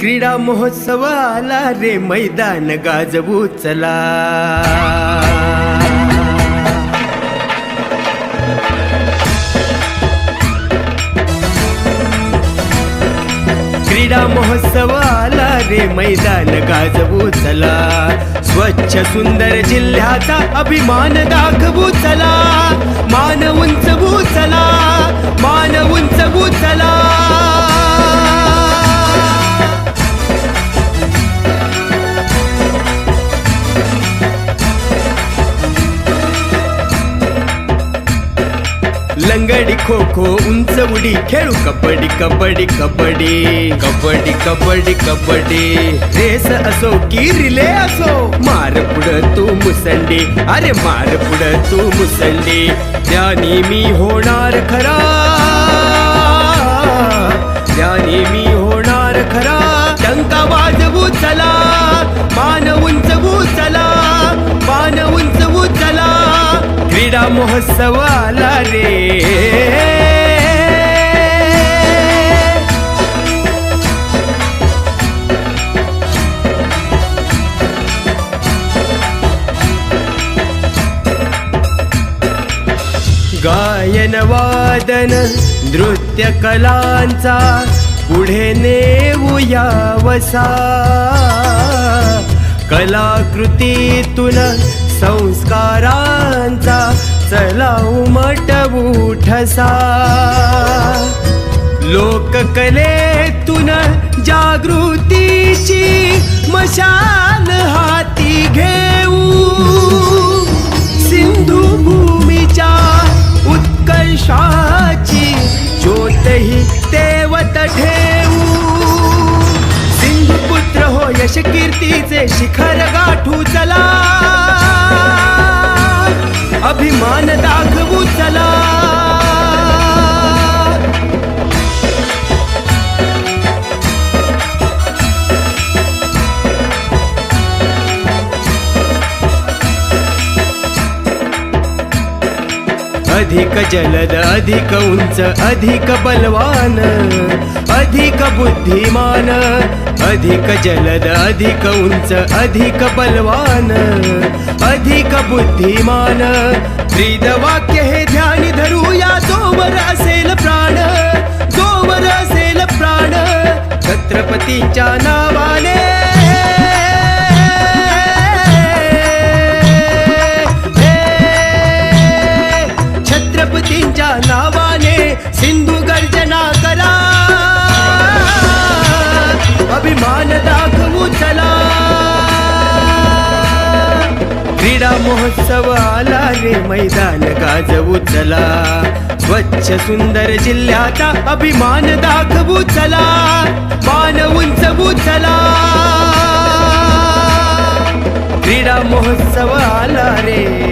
क्रीडा महोत्सव आला रे मैदान गाजवू चला. क्रीडा महोत्सव आला रे मैदान गाजवू चला. स्वच्छ सुंदर जिल्ह्याचा अभिमान दाखवू चला. मान उंचवू चला. मान उंचवू चला. लंगडी खो खो उंच उडी खेळू कबड्डी कबड्डी कबड्डी. कबड्डी कबड्डी कबड्डी. रेस असो की रिले असो मार पुढ तू मुसंडी. अरे मार पुढ तू मुसंडी. त्यानी मी होणार खरा. त्यानी मी होणार खरा. टंका वाजवू चला. या महोत्सवाला रे. गायन वादन नृत्य कलांचा पुढे नेऊया वसा. कलाकृतीतून संस्कारांचा चला उमटवू ठसा लोककलेतून जागृतीची मशाल हाती घेऊ। सिंधू भूमीच्या उत्कर्षाची ज्योतही तेवत ठेवू सिंधुपुत्र हो यश कीर्तीचे शिखर गाठू चला। अभिमान दाखवू चला. अधिक जलद अधिक उंच अधिक बलवान अधिक बुद्धिमान अधिक जलद अधिक उंच अधिक बलवान अधिक बुद्धिमान. ब्रीद वाक्य हे ध्यान धरूया जोवर असेल प्राण जोवर असेल प्राण. छत्रपतीच्या नावाने. छत्रपतींच्या नावाने सिंधू महोत्सव आला रे मैदान गाजवू चला. स्वच्छ सुंदर जिल्ह्याचा अभिमान दाखवू चला. मान उंचवू चला. क्रीडा महोत्सव आला रे.